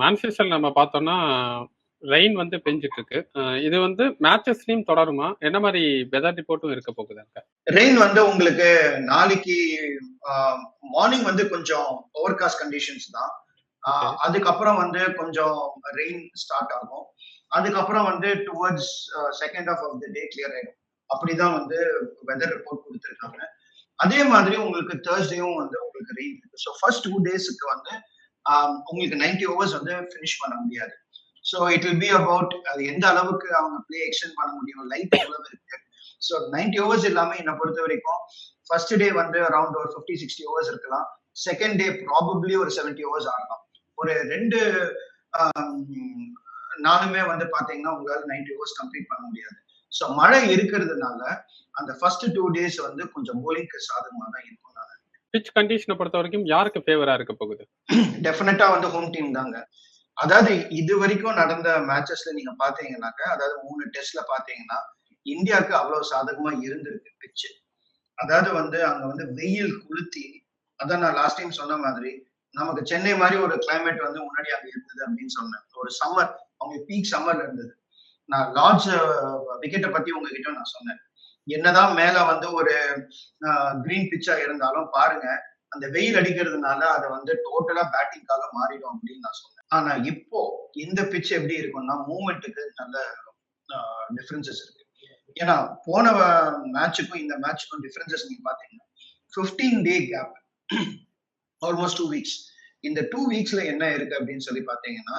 Manchester நம்ம பார்த்தோம்னா, rain வந்து பெஞ்சுட்டு இருக்கு. இது வந்து மேட்சஸ்லயும் தொடருமா? என்ன மாரி வெதர் ரிப்போர்ட்டும் இருக்க போகுது? ரெயின் வந்து உங்களுக்கு நாளைக்கு மார்னிங் வந்து கொஞ்சம் ஓவர்காஸ்ட் கண்டிஷன்ஸ் தான். அதுக்கப்புறம் வந்து கொஞ்சம் ரெயின் ஸ்டார்ட் ஆகும். அதுக்கப்புறம் வந்து towards second half of the day clear ஆயிடும். அப்படிதான் வந்து வெதர் ரிப்போர்ட் குடுத்திருக்காங்க. அதே மாதிரி உங்களுக்கு தர்ஸ்டேயும் வந்து உங்களுக்கு ரெயின் இருக்கு. ஸோ ஃபர்ஸ்ட் 2 டேஸ்க்கு வந்து உங்களுக்கு 90 ஓவர்ஸ் வந்து ஃபினிஷ் பண்ண முடியாது. So it will be about அது எந்த அளவுக்கு அவங்க பிளே எக்ஸ்டென்ட் பண்ண முடியும், லைட் எவ்வளவு இருக்கு. ஸோ 90 ஓவர்ஸ் எல்லாமே பொறுத்த வரைக்கும் ஃபர்ஸ்ட் டே வந்து அரௌண்ட் ஒரு 50, 60 ஓவர்ஸ் இருக்கலாம். செகண்ட் டே ப்ராபப்லி ஒரு 70 ஓவர்ஸ் ஆகலாம் ஒரு ரெண்டு நாளுமே வந்து பார்த்தீங்கன்னா, உங்களால 90 ஓவர்ஸ் கம்ப்ளீட் பண்ண முடியாது. ஸோ மழை இருக்கிறதுனால, அந்த ஃபர்ஸ்ட் டூ டேஸ் வந்து கொஞ்சம் போலிங்க்கு சாதகமாக தான் இருக்கும் பிச் கண்டிஷனை பொறுத்த வரைக்கும் யாருக்கு ஃபேவரா இருக்க போகுது? டெஃபினட்டா வந்து ஹோம் டீம் தாங்க. அதாவது இது வரைக்கும் நடந்த மேட்சஸ்ல நீங்க பாத்தீங்கன்னாக்க அதாவது மூணு டெஸ்ட்ல பாத்தீங்கன்னா இந்தியாவுக்கு அவ்வளவு சாதகமா இருந்திருக்கு பிட்ச். அதாவது வந்து அங்க வந்து வெயில் குளுத்தி அதான் நான் லாஸ்ட் டைம் சொன்ன மாதிரி, நமக்கு சென்னை மாதிரி ஒரு கிளைமேட் வந்து முன்னாடி அங்க இருந்தது அப்படின்னு சொன்னேன். ஒரு சம்மர் அவங்க பீக் சம்மர்ல இருந்தது. நான் லார்ஜ் விக்கெட்ட பத்தி உங்ககிட்ட நான் சொன்னேன். என்னதான் மேல வந்து ஒரு கிரீன் பிச்சா இருந்தாலும் பாருங்க, அந்த வெயில் அடிக்கிறதுனால அதை வந்து டோட்டலா பேட்டிங்காக மாறிடும் அப்படின்னு நான் சொன்னேன். ஆனா இப்போ இந்த பிட்ச் எப்படி இருக்கும்னா, மூமெண்ட்டுக்கு நல்ல டிஃபரன்சஸ் இருக்கு. ஏன்னா போன மேட்சுக்கும் இந்த மேட்சுக்கும் டிஃபரன்சஸ் நீங்க பார்த்தீங்கன்னா, 15 day gap almost two weeks. இந்த டூ வீக்ஸ்ல என்ன இருக்கு அப்படின்னு சொல்லி பார்த்தீங்கன்னா,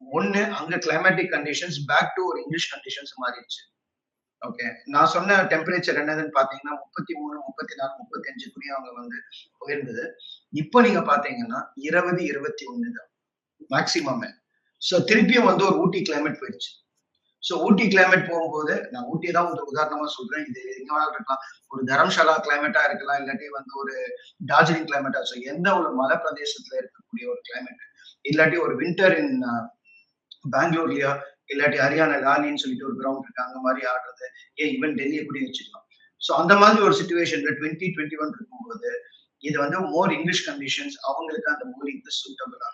ஒன்னு அங்க கிளைமேட்டிக் கண்டிஷன்ஸ் பேக் டு ஒரு இங்கிலீஷ் கண்டிஷன்ஸ் மாறிடுச்சு. ஓகே. நான் சொன்ன டெம்பரேச்சர் என்னதுன்னு பார்த்தீங்கன்னா, 33, 34, 35 குறி அவங்க வந்து உயர்ந்தது. இப்போ நீங்க பார்த்தீங்கன்னா 20, 21 தான் மேக்சிமம் ஸோ திருப்பியும் வந்து ஒரு ஊட்டி கிளைமேட் போயிடுச்சு. ஸோ ஊட்டி கிளைமேட் போகும்போது, நான் ஊட்டி தான் ஒரு உதாரணமா சொல்றேன். இது எங்க வேணாலும் இருக்கலாம். ஒரு தரம்ஷாலா கிளைமேட்டா இருக்கலாம். இல்லாட்டி வந்து ஒரு டார்ஜிலிங் கிளைமேட்டா ஸோ எந்த ஒரு மலை பிரதேசத்துல இருக்கக்கூடிய ஒரு கிளைமேட். இல்லாட்டி ஒரு வின்டர் இன் பெங்களூர்லயோ, இல்லாட்டி ஹரியானா லாலின்னு சொல்லிட்டு ஒரு கிரவுண்ட் இருக்கு. அங்க மாதிரி ஆடுறது. ஏன் ஈவன் டெல்லிய கூட வச்சுக்கலாம். ஸோ அந்த மாதிரி ஒரு சுச்சுவேஷன்ல டுவெண்ட்டி டுவெண்ட்டி ஒன் இருக்கும்போது, இது வந்து மோர் இங்கிலீஷ் கண்டிஷன்ஸ் அவங்களுக்கு அந்த பவுலிங்க்கு சூட்டபிளான